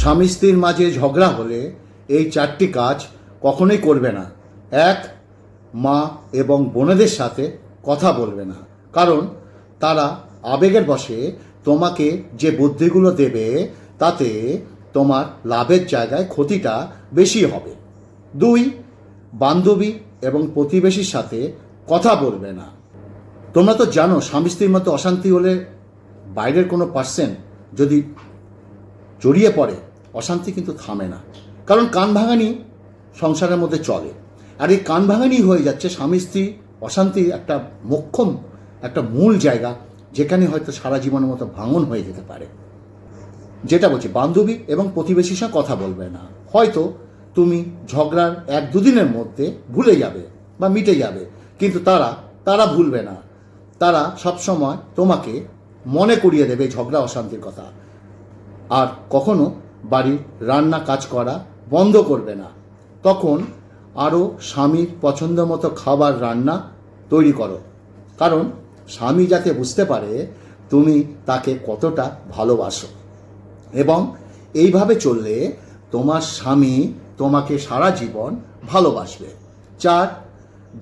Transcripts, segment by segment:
স্বামী স্ত্রীর মাঝে ঝগড়া হলে এই চারটি কাজ কখনোই করবে না। এক, মা এবং বোনেদের সাথে কথা বলবে না। কারণ তারা আবেগের বশে তোমাকে যে বুদ্ধিগুলো দেবে, তাতে তোমার লাভের জায়গায় ক্ষতিটা বেশি হবে। দুই, বান্ধবী এবং প্রতিবেশীর সাথে কথা বলবে না। তোমরা তো জানো, স্বামী স্ত্রীর মতো অশান্তি হলে বাইরের কোনো পার্সেন যদি জড়িয়ে পড়ে অশান্তি কিন্তু থামে না। কারণ কান ভাঙানি সংসারের মধ্যে চলে। আর এই কান ভাঙানি হয়ে যাচ্ছে স্বামী স্ত্রী অশান্তির একটা মোক্ষম, একটা মূল জায়গা, যেখানে হয়তো সারা জীবনের মতো ভাঙন হয়ে যেতে পারে। যেটা বলছি, বান্ধবী এবং প্রতিবেশীর সঙ্গে কথা বলবে না। হয়তো তুমি ঝগড়ার এক দুদিনের মধ্যে ভুলে যাবে বা মিটে যাবে, কিন্তু তারা তারা ভুলবে না। তারা সবসময় তোমাকে মনে করিয়ে দেবে ঝগড়া, অশান্তির কথা। আর কখনো বাড়ির রান্না, কাজ করা বন্ধ করবে না। তখন আরও স্বামীর পছন্দ মতো খাবার রান্না তৈরি করো। কারণ স্বামী যাতে বুঝতে পারে, তুমি তাকে কতটা ভালোবাসো। এবং এইভাবে চললে তোমার স্বামী তোমাকে সারা জীবন ভালোবাসবে। চার,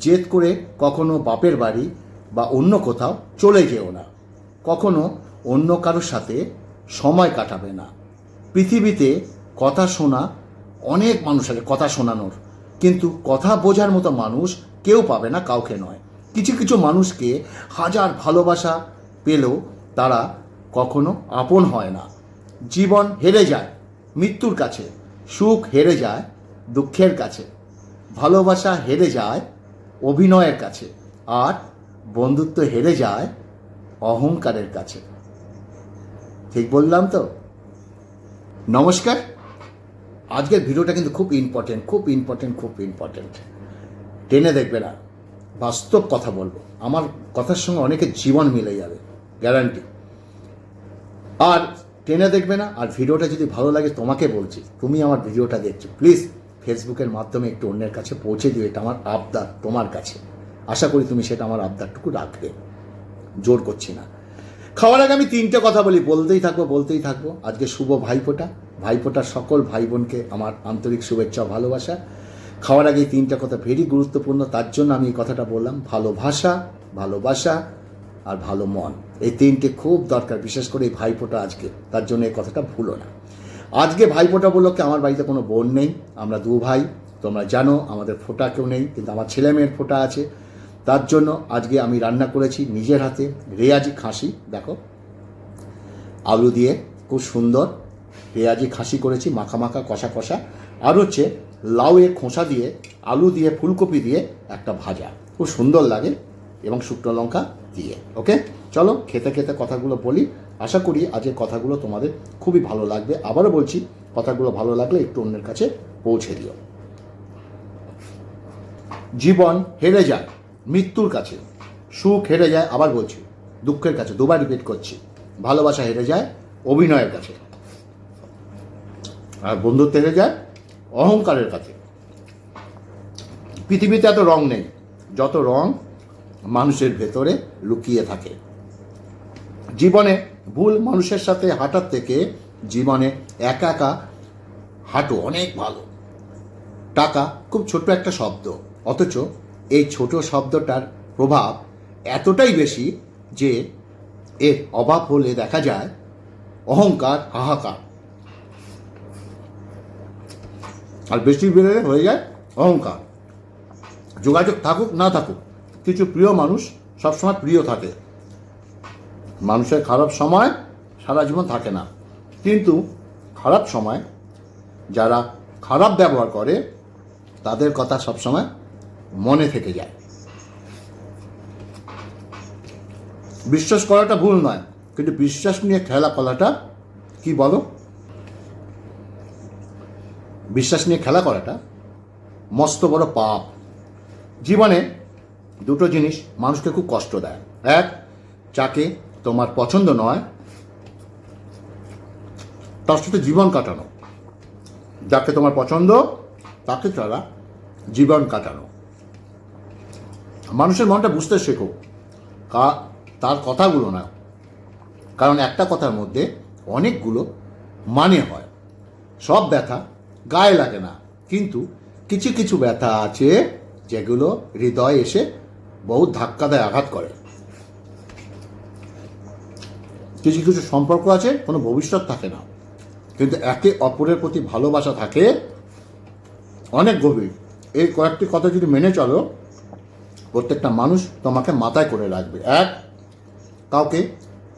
জেদ করে কখনো বাপের বাড়ি বা অন্য কোথাও চলে যেও না। কখনো অন্য কারোর সাথে সময় কাটাবে না। পৃথিবীতে কথা শোনা অনেক মানুষ আছে কথা শোনানোর। কিন্তু কথা বোঝার মতো মানুষ কেউ পাবে না, কাউকে নয়। কিছু কিছু মানুষকে হাজার ভালোবাসা পেলেও তারা কখনো আপন হয় না। জীবন হেরে যায়, মৃত্যুর কাছে, সুখ হেরে যায়, দুঃখের কাছে। ভালোবাসা হেরে যায়, অভিনয়ের কাছে। আর বন্ধুত্ব হেরে যায়, অহংকারের কাছে। ঠিক বললাম তো? নমস্কার। আজকের ভিডিওটা কিন্তু খুব ইম্পর্টেন্ট খুব ইম্পর্টেন্ট খুব ইম্পর্টেন্ট টেনে দেখবে না, বাস্তব কথা বলব। আমার কথার সঙ্গে অনেকের জীবন মিলে যাবে গ্যারান্টি আর টেনে দেখবে না, আর ভিডিওটা যদি ভালো লাগে, তোমাকে বলছি, তুমি আমার ভিডিওটা দেখছ প্লিজ ফেসবুকের মাধ্যমে একটু অন্যের কাছে পৌঁছে দিও, এটা আমার আবদার তোমার কাছে। আশা করি তুমি সেটা আমার আবদারটুকু রাখবে। জোর করছি না। খাওয়ার আগে আমি তিনটে কথা বলি, বলতেই থাকব বলতেই থাকব। আজকে শুভ ভাইফোঁটা। ভাইফোঁটার সকল ভাই বোনকে আমার আন্তরিক শুভেচ্ছা ভালোবাসা। খাওয়ার আগে তিনটা কথা ভেরি গুরুত্বপূর্ণ, তার জন্য আমি এই কথাটা বললাম। ভালোবাসা ভালোবাসা আর ভালো মন, এই তিনটে খুব দরকার, বিশেষ করে এই ভাইফোঁটা আজকে। তার জন্য এই কথাটা ভুলো না। আজকে ভাইফোঁটা উপলক্ষে আমার বাড়িতে কোনো বোন নেই। আমরা দু ভাই, তোমরা জানো, আমাদের ফোঁটা কেউ নেই, কিন্তু আমার ছেলে মেয়ের ফোঁটা আছে। তার জন্য আজকে আমি রান্না করেছি নিজের হাতে রেয়াজি খাসি, দেখো। আলু দিয়ে খুব সুন্দর পেঁয়াজি খাসি করেছি, মাখা মাখা, কষা কষা। আর হচ্ছে লাউয়ে খোসা দিয়ে, আলু দিয়ে, ফুলকপি দিয়ে একটা ভাজা। খুব সুন্দর লাগে এবং শুকনো লঙ্কা দিয়ে, ওকে? চলো, খেতে খেতে কথাগুলো বলি। আশা করি আজকের কথাগুলো তোমাদের খুবই ভালো লাগবে। আবারও বলছি, কথাগুলো ভালো লাগলে একটু অন্যের কাছে পৌঁছে দিও। জীবন হেরে যায়। মৃত্যুর কাছে। সুখ হেরে যায়, আবার বলছি, দুঃখের কাছে, দুবার রিপিট করছি, ভালোবাসা হেরে যায়, অভিনয়ের কাছে। আর বন্ধুত্ব হেরে যায়, অহংকারের কাছে। পৃথিবীতে এত রং নেই, যত রং মানুষের ভেতরে লুকিয়ে থাকে। জীবনে ভুল মানুষের সাথে হাঁটার থেকে জীবনে একা একা হাঁটো অনেক ভালো। টাকা খুব ছোট্ট একটা শব্দ, অথচ এই ছোট শব্দটার প্রভাব এতটাই বেশি যে এর অভাব হলে দেখা যায় অহংকার হাহাকার। আর বেশি বেড়ে হয়ে যায় অহংকার। যোগাযোগ থাকুক, না থাকুক, কিছু প্রিয় মানুষ সবসময় প্রিয় থাকে। মানুষের খারাপ সময় সারা জীবন থাকে না। কিন্তু খারাপ সময় যারা খারাপ ব্যবহার করে, তাদের কথা সবসময় মনে থেকে যায়। বিশ্বাস করাটা ভুল নয়, কিন্তু বিশ্বাস নিয়ে খেলা করাটা কি বলো? বিশ্বাস নিয়ে খেলা করাটা মস্ত বড় পাপ। জীবনে দুটো জিনিস মানুষকে খুব কষ্ট দেয়। এক, যাকে তোমার পছন্দ নয়, তার সাথে জীবন কাটানো। যাকে তোমার পছন্দ, তাকে ছাড়া জীবন কাটানো। মানুষের মনটা বুঝতে শেখো। কা, তার কথাগুলো না। কারণ একটা কথার মধ্যে অনেকগুলো মানে হয়। সব ব্যথা গায়ে লাগে না। কিন্তু কিছু কিছু ব্যথা আছে যেগুলো হৃদয়ে এসে বহু ধাক্কা দেয় আঘাত করে। কিছু কিছু সম্পর্ক আছে, কোনো ভবিষ্যৎ থাকে না। কিন্তু একে অপরের প্রতি ভালোবাসা থাকে, অনেক গভীর। এই কয়েকটি কথা যদি মেনে চলো প্রত্যেকটা মানুষ তোমাকে মাথায় করে রাখবে। এক, কাউকে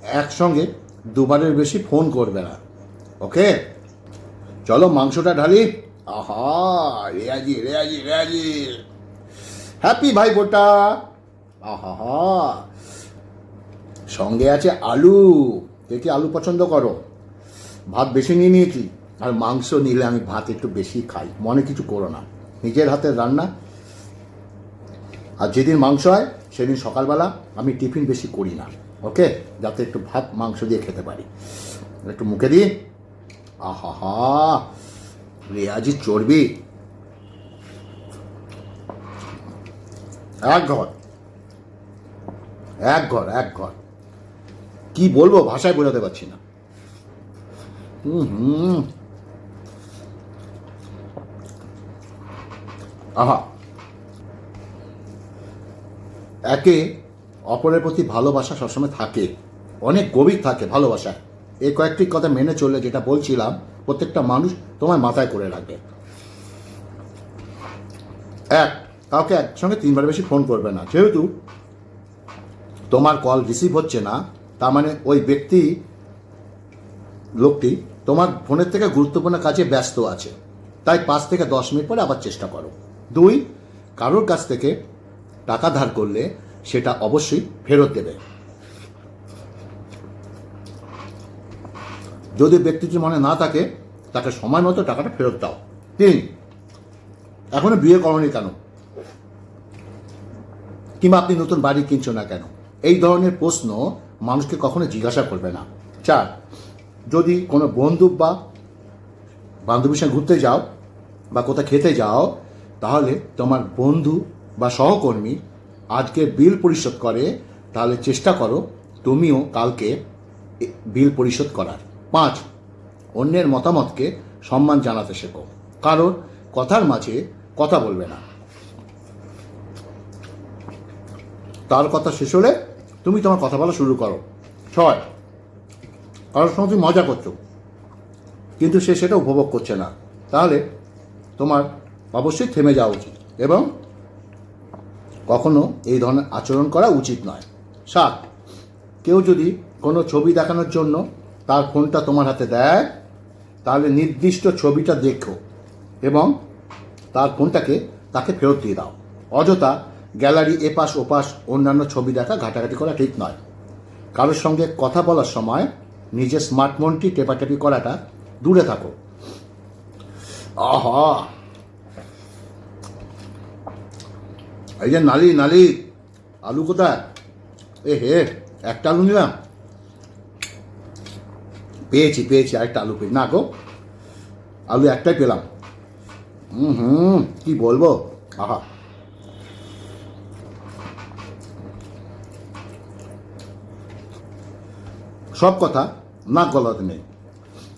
একসঙ্গে দুবারের বেশি ফোন করবে না। ওকে? চলো মাংসটা ঢালি। আহা, রেয়াজি রেয়াজি রেয়াজি। হ্যাপি ভাই বোটা আহা সঙ্গে আছে আলু। কি আলু পছন্দ করো? ভাত বেশি নিয়ে নিয়েছি। আর মাংস নিলে আমি ভাত একটু বেশি খাই। মনে কিছু করো না। নিজের হাতের রান্না আর যেদিন মাংস হয়, সেদিন সকালবেলা আমি টিফিন বেশি করি না ওকে যাতে একটু ভাত, মাংস দিয়ে খেতে পারি। একটু মুখে দিই। আহা হা রেয়াজি চর্বি। এক ঘর। এক ঘর এক ঘর। কি বলব, ভাষায় বোঝাতে পারছি না। হুম হুম। আহা। একে অপরের প্রতি ভালোবাসা সবসময় থাকে। অনেক গভীর থাকে ভালোবাসা। এই কয়েকটি কথা মেনে চললে যেটা বলছিলাম, প্রত্যেকটা মানুষ তোমার মাথায় করে রাখবে। এক, কাউকে একসঙ্গে তিনবার বেশি ফোন করবে না। যেহেতু তোমার কল রিসিভ হচ্ছে না, তার মানে ওই ব্যক্তি, লোকটি তোমার ফোনের থেকে গুরুত্বপূর্ণ কাজে ব্যস্ত আছে। তাই পাঁচ থেকে দশ মিনিট পরে আবার চেষ্টা করো। দুই, কারোর কাছ থেকে টাকা ধার করলে সেটা অবশ্যই ফেরত দেবে। যদি ব্যক্তিটি মনে না থাকে, তাকে সময় মতো টাকাটা ফেরত দাও। তিন, এখনও বিয়ে করনি কেন? কিংবা আপনি নতুন বাড়ি কিনছো না কেন? এই ধরনের প্রশ্ন মানুষকে কখনো জিজ্ঞাসা করবে না। চার, যদি কোনো বন্ধু বা বান্ধবীর সঙ্গে ঘুরতে যাও বা কোথাও খেতে যাও, তাহলে তোমার বন্ধু বা সহকর্মী আজকে বিল পরিশোধ করে, তাহলে চেষ্টা করো তুমিও কালকে বিল পরিশোধ করার। পাঁচ, অন্যের মতামতকে সম্মান জানাতে শেখো। কারণ কথার মাঝে কথা বলবে না। তার কথা শেষ হলে তুমি তোমার কথা বলা শুরু করো। ছয়, কারোর সঙ্গে তুমি মজা করছ, কিন্তু সে সেটা উপভোগ করছে না। তাহলে তোমার অবশ্যই থেমে যাওয়া উচিত এবং কখনো এই ধরনের আচরণ করা উচিত নয়। সাত, কেউ যদি কোনো ছবি দেখানোর জন্য তার ফোনটা তোমার হাতে দেয়, তাহলে নির্দিষ্ট ছবিটা দেখো এবং তার ফোনটাকে তাকে ফেরত দিয়ে দাও। অযথা গ্যালারি এপাশ ওপাশ অন্যান্য ছবি দেখা ঘাটাঘাটি করা ঠিক নয়। কারোর সঙ্গে কথা বলার সময় নিজের স্মার্টফোনটি টেপাটেপি করাটা দূরে থাকো। আহা! এই যে নালি নালি। আলু কোথায়? এ, হে, একটা আলু নিলাম। পেয়েছি পেয়েছি, আরেকটা আলু পেয়েছি না গো, আলু একটাই পেলাম। হুম হুম, কি বলব? আহা। সব কথা নাক গলাতে নেই।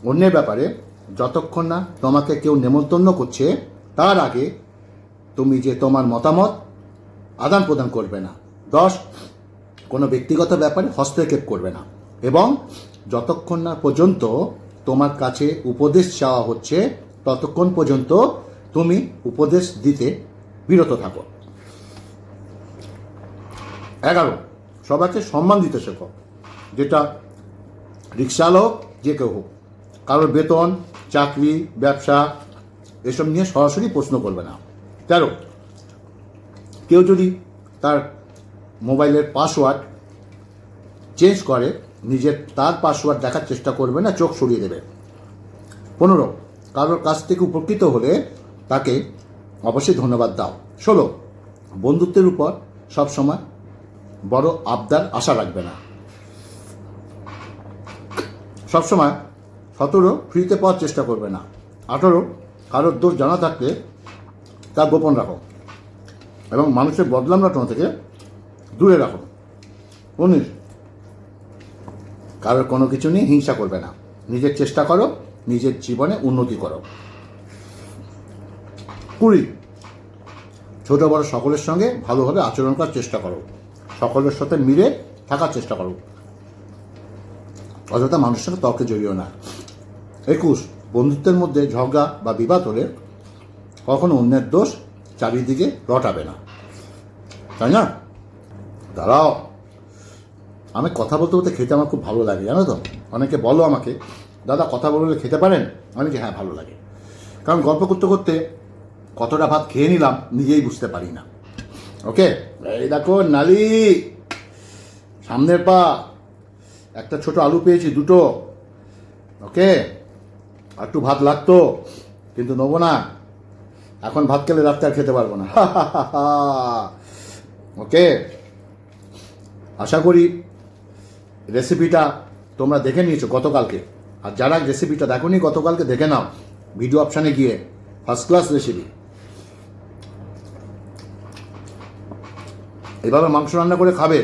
অন্যের ব্যাপারে যতক্ষণ না তোমাকে কেউ নেমন্তন্ন করছে, তার আগে তুমি যে তোমার মতামত আদান প্রদান করবে না। দশ, কোনো ব্যক্তিগত ব্যাপারে হস্তক্ষেপ করবে না। এবং যতক্ষণ না পর্যন্ত তোমার কাছে উপদেশ চাওয়া হচ্ছে, ততক্ষণ পর্যন্ত তুমি উপদেশ দিতে বিরত থাকো। এগারো, সবাইকে সম্মান দিতে শেখো। যেটা রিক্সাচালক যে কেউ হোক, কারোর বেতন, চাকরি, ব্যবসা, এসব নিয়ে সরাসরি প্রশ্ন করবে না। তেরো কেউ যদি তার মোবাইলের পাসওয়ার্ড চেঞ্জ করে, নিজের তার পাসওয়ার্ড দেখার চেষ্টা করবে না, চোখ সরিয়ে দেবে। পনেরো, কারোর কাছ থেকে উপকৃত হলে তাকে অবশ্যই ধন্যবাদ দাও। ষোলো, বন্ধুত্বের উপর সবসময় বড় আবদার আশা রাখবে না। সবসময় সতেরো, ফ্রিতে পাওয়ার চেষ্টা করবে না। আঠারো, কারোর দোষ জানা থাকলে তা গোপন রাখো। এবং মানুষের বদলাম রটনা থেকে দূরে রাখো। উনিশ কারোর কোনো কিছু নিয়ে হিংসা করবে না। নিজের চেষ্টা করো, নিজের জীবনে উন্নতি করো। কুড়ি, ছোট বড় সকলের সঙ্গে ভালোভাবে আচরণ করার চেষ্টা করো। সকলের সাথে মিলে থাকার চেষ্টা করো। অযথা মানুষের সঙ্গে তর্কে জড়িও না। একুশ, বন্ধুত্বের মধ্যে ঝগড়া বা বিবাদ হলে কখনো অন্যের দোষ চারিদিকে রটাবে না। তাই না? দাঁড়াও। আমি কথা বলতে বলতে খেতে আমার খুব ভালো লাগে, জানো তো? অনেকে বলো আমাকে, দাদা, কথা বললে খেতে পারেন? যে হ্যাঁ ভালো লাগে। কারণ গল্প করতে করতে কতটা ভাত খেয়ে নিলাম নিজেই বুঝতে পারি না। ওকে? এই দেখো, নালি। সামনের পা। একটা ছোট আলু পেয়েছি, দুটো। ওকে? একটু ভাত লাগতো, কিন্তু নেব না। এখন ভাত খেলে রাত্রে আর খেতে পারব না। ওকে? আশা করি রেসিপিটা তোমরা দেখে নিয়েছো গতকালকে। আর যারা রেসিপিটা দেখো নি গতকালকে দেখে নাও। ভিডিও অপশানে গিয়ে ফার্স্ট ক্লাস রেসিপি এভাবে মাংস রান্না করে খাবে।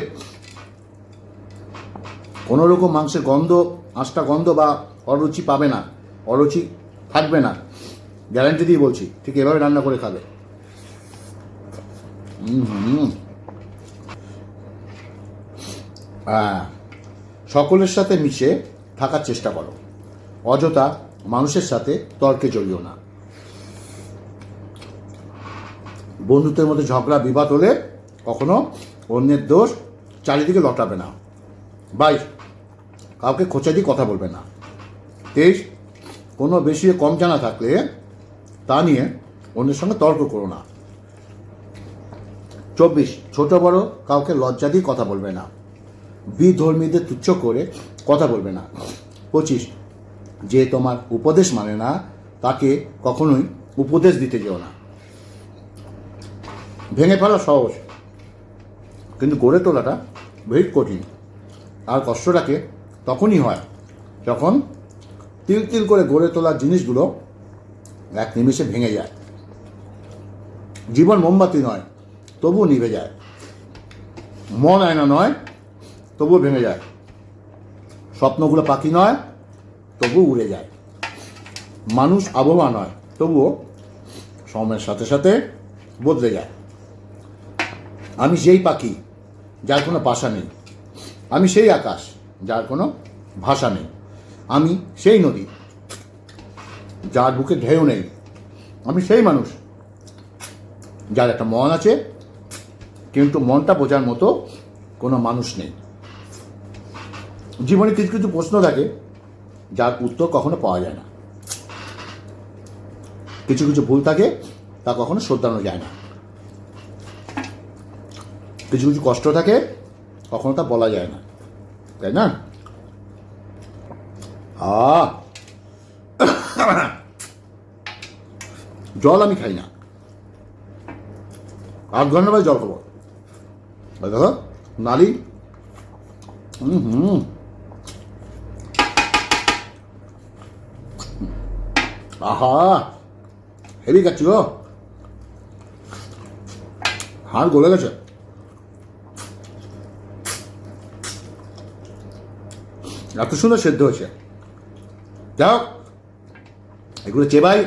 কোনো রকম মাংসের গন্ধ, আঁশটা গন্ধ বা অরুচি পাবে না। অরুচি থাকবে না। গ্যারান্টি দিয়ে বলছি, ঠিক এভাবে রান্না করে খাবে। হ্যাঁ সকলের সাথে মিশে থাকার চেষ্টা করো। অযথা মানুষের সাথে তর্কে জড়িও না। বন্ধুত্বের মধ্যে ঝগড়া, বিবাদ হলে কখনো অন্যের দোষ চারিদিকে লটাবে না। বাইশ কাউকে খোঁচা দিয়ে কথা বলবে না। তেইশ, কোনো বেশি কম জানা থাকলে তা নিয়ে অন্যের সঙ্গে তর্ক করো না। চব্বিশ, ছোট বড় কাউকে লজ্জা দিয়ে কথা বলবে না। বিধর্মীদের তুচ্ছ করে কথা বলবে না। পঁচিশ, যে তোমার উপদেশ মানে না, তাকে কখনোই উপদেশ দিতে যেও না। ভেঙে ফেলা সহজ, কিন্তু গড়ে তোলাটা ভেরি কঠিন। আর কষ্টটাকে তখনই হয় যখন তিল তিল করে গড়ে তোলার জিনিসগুলো এক নিমিষে ভেঙে যায়। জীবন মোমবাতি নয়, তবুও নিভে যায়। মন আয়না নয়, তবুও ভেঙে যায়। স্বপ্নগুলো পাখি নয়, তবুও উড়ে যায়। মানুষ আবহাওয়া নয়, তবুও সময়ের সাথে সাথে বদলে যায়। আমি সেই পাখি, যার কোনো বাসা নেই। আমি সেই আকাশ, যার কোনো ভাষা নেই। আমি সেই নদী যার বুকে ঢেউ নেই। আমি সেই মানুষ। যার একটা মন আছে, কিন্তু মনটা বোঝার মতো কোনো মানুষ নেই। জীবনে কিছু কিছু প্রশ্ন থাকে, যার উত্তর কখনো পাওয়া যায় না। কিছু কিছু ভুল থাকে, তা কখনো শোধানো যায় না। কিছু কিছু কষ্ট থাকে, কখনো তা বলা যায় না। তাই না? আ জল আমি খাই না। আধ ঘণ্টা বাদে জল খাব। দেখো, নালি। হুম। আহা, হেভি খাচ্ছি গো। হাড় গলে গেছে। এত সুন্দর সেদ্ধ হয়েছে। যাই হোক এগুলো চেবাই